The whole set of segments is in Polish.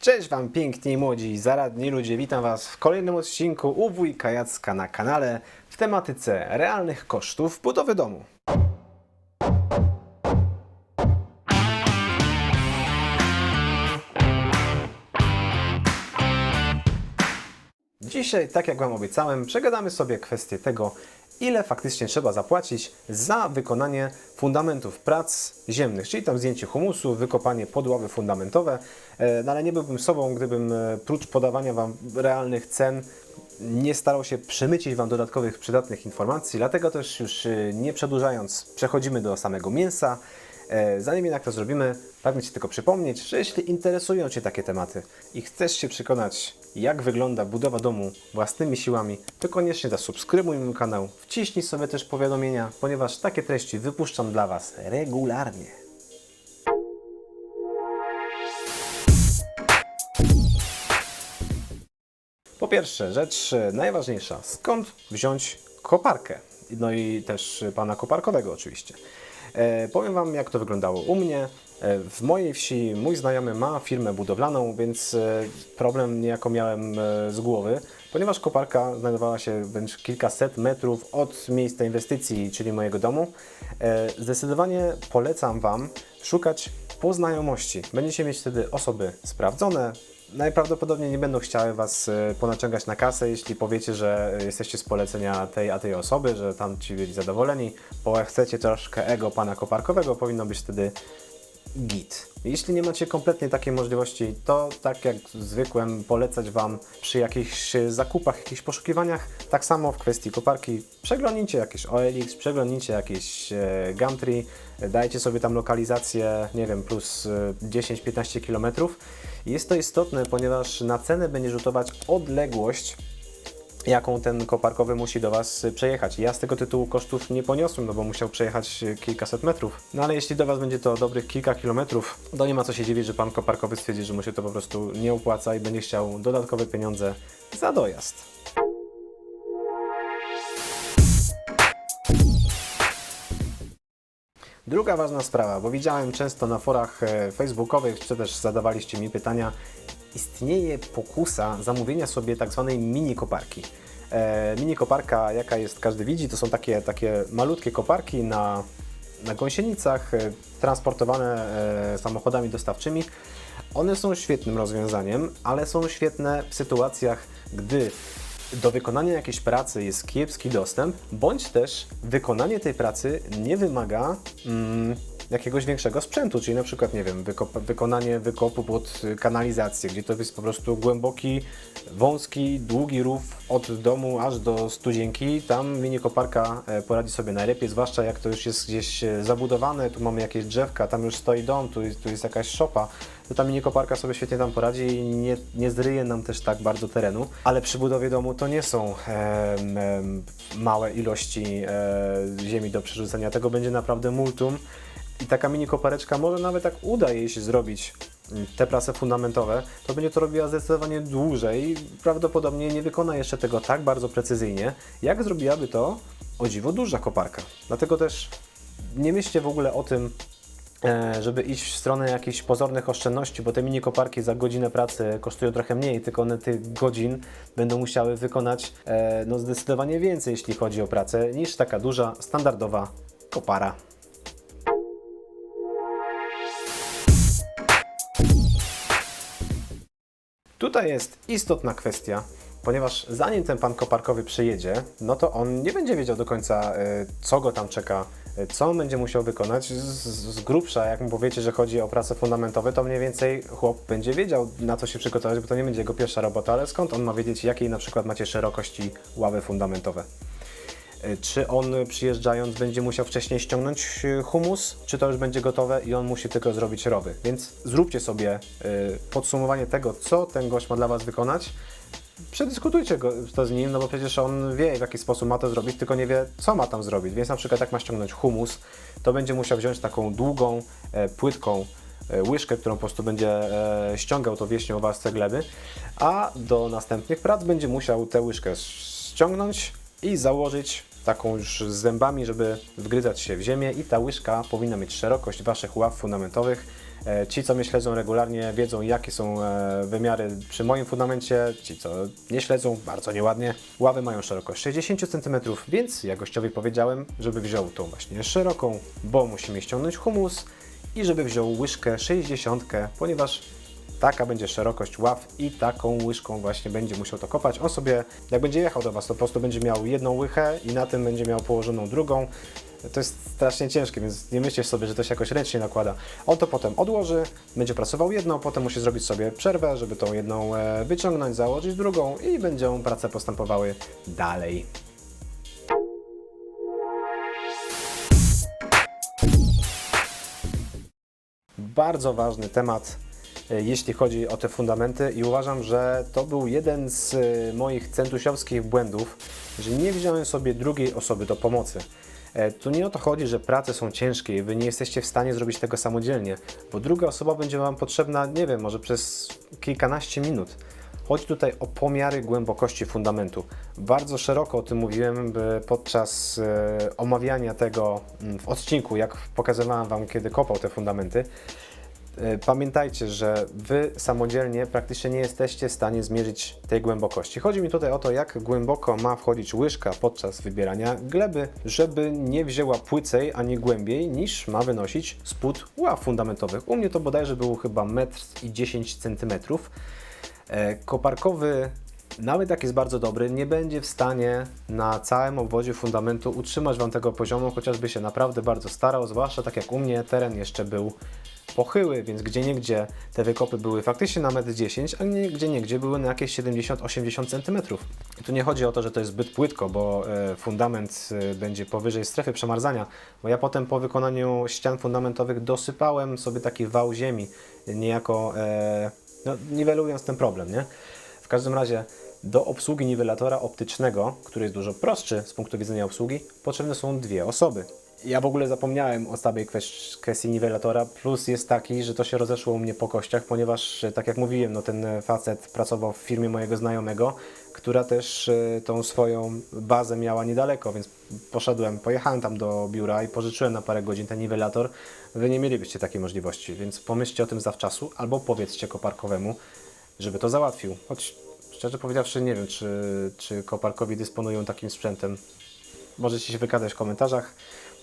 Cześć Wam piękni, młodzi, zaradni ludzie, witam Was w kolejnym odcinku u wujka Jacka na kanale w tematyce realnych kosztów budowy domu. Dzisiaj, tak jak Wam obiecałem, przegadamy sobie kwestię tego, ile faktycznie trzeba zapłacić za wykonanie fundamentów prac ziemnych, czyli tam zdjęcie humusu, wykopanie podławy fundamentowe. E, No ale nie byłbym sobą, gdybym e, prócz podawania Wam realnych cen nie starał się przemycić Wam dodatkowych przydatnych informacji, dlatego też już e, nie przedłużając, przechodzimy do samego mięsa. Zanim jednak to zrobimy, pragnę Ci tylko przypomnieć, że jeśli interesują Cię takie tematy i chcesz się przekonać, jak wygląda budowa domu własnymi siłami, to koniecznie zasubskrybuj mój kanał, wciśnij sobie też powiadomienia, ponieważ takie treści wypuszczam dla Was regularnie. Po pierwsze, rzecz najważniejsza, skąd wziąć koparkę? No i też pana koparkowego oczywiście. E, powiem Wam, jak to wyglądało u mnie. E, w mojej wsi mój znajomy ma firmę budowlaną, więc e, problem niejako miałem z głowy, ponieważ koparka znajdowała się wręcz kilkaset metrów od miejsca inwestycji, czyli mojego domu. Zdecydowanie polecam Wam szukać po znajomości. Będziecie mieć wtedy osoby sprawdzone, najprawdopodobniej nie będą chciały Was e, ponaciągać na kasę, jeśli powiecie, że jesteście z polecenia tej a tej osoby, że tam ci byli zadowoleni, bo chcecie troszkę ego pana koparkowego, powinno być wtedy git. Jeśli nie macie kompletnie takiej możliwości, to tak jak zwykłem polecać Wam przy jakichś e, zakupach, jakichś poszukiwaniach, tak samo w kwestii koparki, przeglądnijcie jakieś OLX, przeglądnijcie jakieś e, Gumtree, e, dajcie sobie tam lokalizację, nie wiem, plus e, 10-15 km. Jest to istotne, ponieważ na cenę będzie rzutować odległość jaką ten koparkowy musi do Was przejechać. Ja z tego tytułu kosztów nie poniosłem, no bo musiał przejechać kilkaset metrów. No ale jeśli do Was będzie to dobrych kilka kilometrów, to nie ma co się dziwić, że Pan koparkowy stwierdzi, że mu się to po prostu nie opłaca i będzie chciał dodatkowe pieniądze za dojazd. Druga ważna sprawa, bo widziałem często na forach e, facebookowych, czy też zadawaliście mi pytania, istnieje pokusa zamówienia sobie tak zwanej mini koparki. E, mini koparka, jaka jest, każdy widzi, to są takie, takie malutkie koparki na, na gąsienicach, e, transportowane e, samochodami dostawczymi. One są świetnym rozwiązaniem, ale są świetne w sytuacjach, gdy do wykonania jakiejś pracy jest kiepski dostęp, bądź też wykonanie tej pracy nie wymaga mm, jakiegoś większego sprzętu, czyli na przykład, nie wiem, wykonanie wykopu pod kanalizację, gdzie to jest po prostu głęboki, wąski, długi rów od domu aż do studzienki. Tam mini koparka e, poradzi sobie najlepiej, zwłaszcza jak to już jest gdzieś e, zabudowane, tu mamy jakieś drzewka, tam już stoi dom, tu jest, tu jest jakaś szopa, to ta mini koparka sobie świetnie tam poradzi i nie, nie zryje nam też tak bardzo terenu. Ale przy budowie domu to nie są em, em, małe ilości e, ziemi do przerzucenia, tego będzie naprawdę multum. I taka mini kopareczka może nawet jak uda jej się zrobić mm, te prace fundamentowe, to będzie to robiła zdecydowanie dłużej. Prawdopodobnie nie wykona jeszcze tego tak bardzo precyzyjnie, jak zrobiłaby to o dziwo duża koparka. Dlatego też nie myślcie w ogóle o tym, e, żeby iść w stronę jakichś pozornych oszczędności, bo te mini koparki za godzinę pracy kosztują trochę mniej, tylko one tych godzin będą musiały wykonać e, no zdecydowanie więcej, jeśli chodzi o pracę, niż taka duża, standardowa kopara. Tutaj jest istotna kwestia, ponieważ zanim ten pan koparkowy przyjedzie, no to on nie będzie wiedział do końca, e, co go tam czeka, e, co on będzie musiał wykonać. Z, z grubsza, jak mu powiecie, że chodzi o prace fundamentowe, to mniej więcej chłop będzie wiedział, na co się przygotować, bo to nie będzie jego pierwsza robota, ale skąd on ma wiedzieć, jakiej na przykład macie szerokości ławy fundamentowe? E, Czy on przyjeżdżając będzie musiał wcześniej ściągnąć e, humus, czy to już będzie gotowe i on musi tylko zrobić rowy? Więc zróbcie sobie e, podsumowanie tego, co ten gość ma dla Was wykonać. Przedyskutujcie to z nim, no bo przecież on wie, w jaki sposób ma to zrobić, tylko nie wie, co ma tam zrobić. Więc na przykład jak ma ściągnąć humus, to będzie musiał wziąć taką długą, e, płytką e, łyżkę, którą po prostu będzie e, ściągał to wieśnią warstwę gleby, a do następnych prac będzie musiał tę łyżkę ściągnąć i założyć taką już z zębami, żeby wgryzać się w ziemię i ta łyżka powinna mieć szerokość Waszych ław fundamentowych E, Ci, co mnie śledzą regularnie, wiedzą, jakie są e, wymiary przy moim fundamencie. Ci, co nie śledzą, bardzo nieładnie. Ławy mają szerokość 60 cm, więc ja gościowi powiedziałem, żeby wziął tą właśnie szeroką, bo musimy ściągnąć humus i żeby wziął łyżkę 60, ponieważ taka będzie szerokość ław i taką łyżką właśnie będzie musiał to kopać. On sobie, jak będzie jechał do Was, to po prostu będzie miał jedną łychę i na tym będzie miał położoną drugą. To jest strasznie ciężkie, więc nie myślcie sobie, że to się jakoś ręcznie nakłada. On to potem odłoży, będzie pracował jedną, potem musi zrobić sobie przerwę, żeby tą jedną e, wyciągnąć, założyć drugą i będą prace postępowały dalej. bardzo ważny temat, jeśli chodzi o te fundamenty i uważam, że to był jeden z e, moich centusiowskich błędów, że nie wziąłem sobie drugiej osoby do pomocy. E, Tu nie o to chodzi, że prace są ciężkie i Wy nie jesteście w stanie zrobić tego samodzielnie, bo druga osoba będzie Wam potrzebna, nie wiem, może przez kilkanaście minut. Chodzi tutaj o pomiary głębokości fundamentu. Bardzo szeroko o tym mówiłem podczas e, omawiania tego mm, w odcinku, jak pokazywałem Wam, kiedy kopał te fundamenty. E, Pamiętajcie, że Wy samodzielnie praktycznie nie jesteście w stanie zmierzyć tej głębokości. Chodzi mi tutaj o to, jak głęboko ma wchodzić łyżka podczas wybierania gleby, żeby nie wzięła płycej ani głębiej niż ma wynosić spód ław fundamentowych. U mnie to bodajże był chyba 1,10 cm. E, Koparkowy, nawet jak jest bardzo dobry, nie będzie w stanie na całym obwodzie fundamentu utrzymać Wam tego poziomu, chociażby się naprawdę bardzo starał, zwłaszcza tak jak u mnie teren jeszcze był pochyły, więc gdzie niegdzie te wykopy były faktycznie na 1,10 m, a nie, gdzie niegdzie były na jakieś 70-80 cm. I tu nie chodzi o to, że to jest zbyt płytko, bo e, fundament e, będzie powyżej strefy przemarzania, bo ja potem po wykonaniu ścian fundamentowych dosypałem sobie taki wał ziemi, niejako e, no, niwelując ten problem, nie? W każdym razie do obsługi niwelatora optycznego, który jest dużo prostszy z punktu widzenia obsługi, potrzebne są dwie osoby. Ja w ogóle zapomniałem o samej kwes- kwestii niwelatora. Plus jest taki, że to się rozeszło u mnie po kościach, ponieważ, e, tak jak mówiłem, no ten facet pracował w firmie mojego znajomego, która też e, tą swoją bazę miała niedaleko, więc poszedłem, pojechałem tam do biura i pożyczyłem na parę godzin ten niwelator. Wy nie mielibyście takiej możliwości, więc pomyślcie o tym zawczasu albo powiedzcie koparkowemu, żeby to załatwił. Choć szczerze powiedziawszy, nie wiem, czy, czy koparkowi dysponują takim sprzętem. Możecie się wykazać w komentarzach.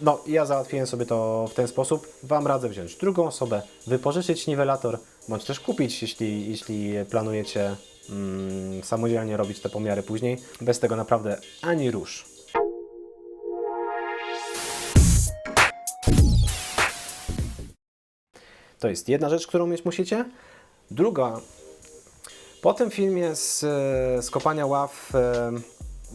No, ja załatwiłem sobie to w ten sposób. Wam radzę wziąć drugą osobę, wypożyczyć niwelator, bądź też kupić, jeśli, jeśli planujecie mm, samodzielnie robić te pomiary później. Bez tego naprawdę ani rusz. To jest jedna rzecz, którą mieć musicie. Druga, po tym filmie z, e, z kopania ław e,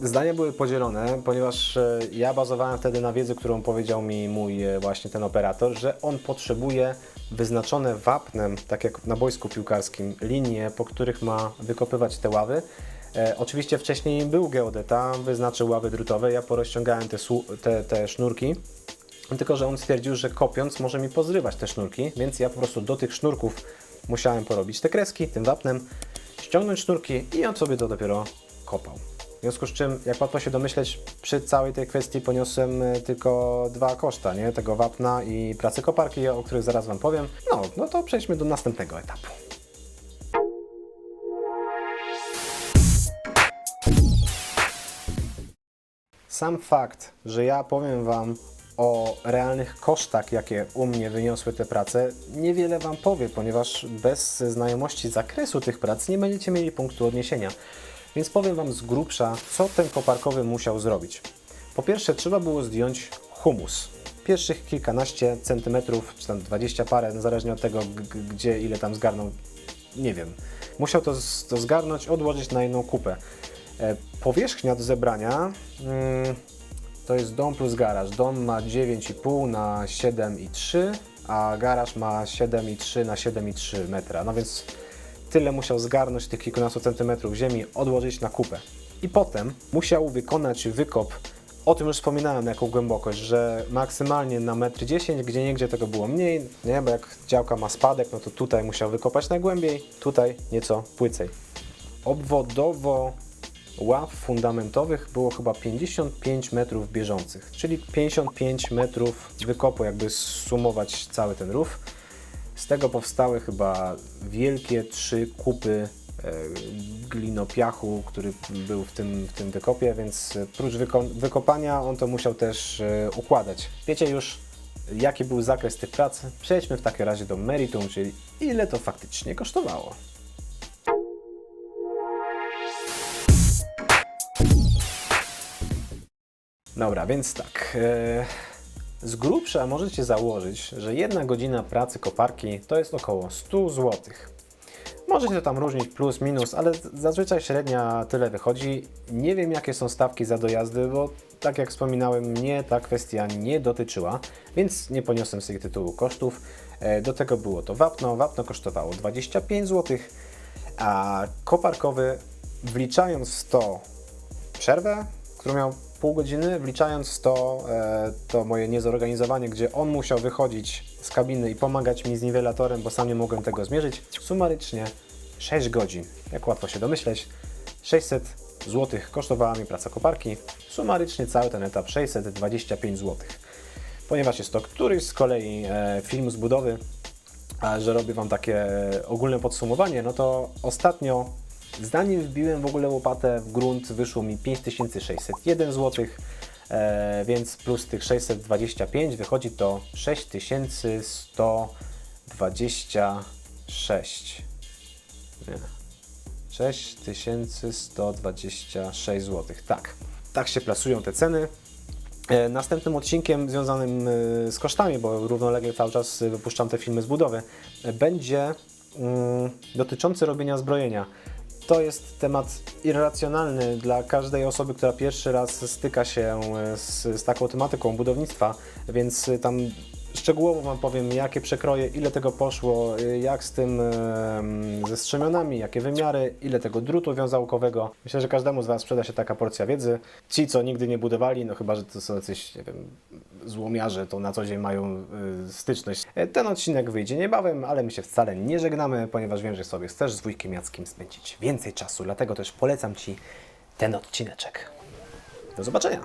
zdania były podzielone, ponieważ e, ja bazowałem wtedy na wiedzy, którą powiedział mi mój e, właśnie ten operator, że on potrzebuje wyznaczone wapnem, tak jak na boisku piłkarskim, linie, po których ma wykopywać te ławy. E, oczywiście wcześniej był geodeta, wyznaczył ławy drutowe, ja porozciągałem te, te, te sznurki, tylko że on stwierdził, że kopiąc może mi pozrywać te sznurki, więc ja po prostu do tych sznurków musiałem porobić te kreski tym wapnem, ściągnąć sznurki i on sobie to dopiero kopał. Związku z czym, jak łatwo się domyśleć, przy całej tej kwestii poniosłem e, tylko dwa koszta, nie? Tego wapna i pracy koparki, o których zaraz Wam powiem. No, no to przejdźmy do następnego etapu. Sam fakt, że ja powiem Wam o realnych kosztach, jakie u mnie wyniosły te prace, niewiele Wam powie, ponieważ bez znajomości zakresu tych prac nie będziecie mieli punktu odniesienia. Więc powiem Wam z grubsza, co ten koparkowy musiał zrobić. Po pierwsze, trzeba było zdjąć humus. Pierwszych kilkanaście centymetrów, czy tam 20 parę, zależnie od tego, gdzie, ile tam zgarnął, nie wiem. Musiał to, to zgarnąć, odłożyć na jedną kupę. E, powierzchnia do zebrania mm, to jest dom plus garaż. Dom ma 9,5 na 7,3, a garaż ma 7,3 na 7,3 metra. No więc tyle musiał zgarnąć tych kilkunastu centymetrów ziemi, odłożyć na kupę. I potem musiał wykonać wykop. O tym już wspominałem, na jaką głębokość, że maksymalnie na 1,10 m, gdzie niegdzie tego było mniej, nie? bo jak działka ma spadek, no to tutaj musiał wykopać najgłębiej, tutaj nieco płycej. Obwodowo ław fundamentowych było chyba 55 metrów bieżących, czyli 55 metrów wykopu, jakby sumować cały ten rów. Z tego powstały chyba wielkie trzy kupy e, glinopiachu, który był w tym, w tym wykopie, więc prócz wyko- wykopania on to musiał też e, układać. Wiecie już, jaki był zakres tych prac? Przejdźmy w takim razie do meritum, czyli ile to faktycznie kosztowało. Dobra, więc tak. e, Z grubsza możecie założyć, że jedna godzina pracy koparki to jest około 100 zł. Może się to tam różnić plus, minus, ale zazwyczaj średnia tyle wychodzi. Nie wiem jakie są stawki za dojazdy, bo tak jak wspominałem, mnie ta kwestia nie dotyczyła, więc nie poniosłem z tytułu kosztów. E, Do tego było to wapno. Wapno kosztowało 25 zł, a koparkowy wliczając w to przerwę, którą miał pół godziny, wliczając to, e, to moje niezorganizowanie, gdzie on musiał wychodzić z kabiny i pomagać mi z niwelatorem, bo sam nie mogłem tego zmierzyć. Sumarycznie 6 godzin, jak łatwo się domyśleć, 600 zł kosztowała mi praca koparki. Sumarycznie cały ten etap 625 zł. Ponieważ jest to któryś z kolei e, film z budowy, a że robię Wam takie ogólne podsumowanie, no to ostatnio, zanim wbiłem w ogóle łopatę w grunt, wyszło mi 5601 zł, e, więc plus tych 625 wychodzi to 6126. Nie. 6126 zł. Tak, tak się plasują te ceny. E, Następnym odcinkiem związanym e, z kosztami, bo równolegle cały czas wypuszczam te filmy z budowy, e, będzie mm, dotyczący robienia zbrojenia. To jest temat irracjonalny dla każdej osoby, która pierwszy raz styka się e, z, z taką tematyką budownictwa, więc tam szczegółowo Wam powiem, jakie przekroje, ile tego poszło, y, jak z tym ze strzemionami, jakie wymiary, ile tego drutu wiązałkowego. Myślę, że każdemu z Was przyda się taka porcja wiedzy. Ci, co nigdy nie budowali, no chyba, że to są jacyś, nie wiem, złomiarze, to na co dzień mają y, styczność. E, Ten odcinek wyjdzie niebawem, ale my się wcale nie żegnamy, ponieważ wiem, że sobie chcesz z wujkiem Jackiem spędzić więcej czasu, dlatego też polecam Ci ten odcineczek. Do zobaczenia!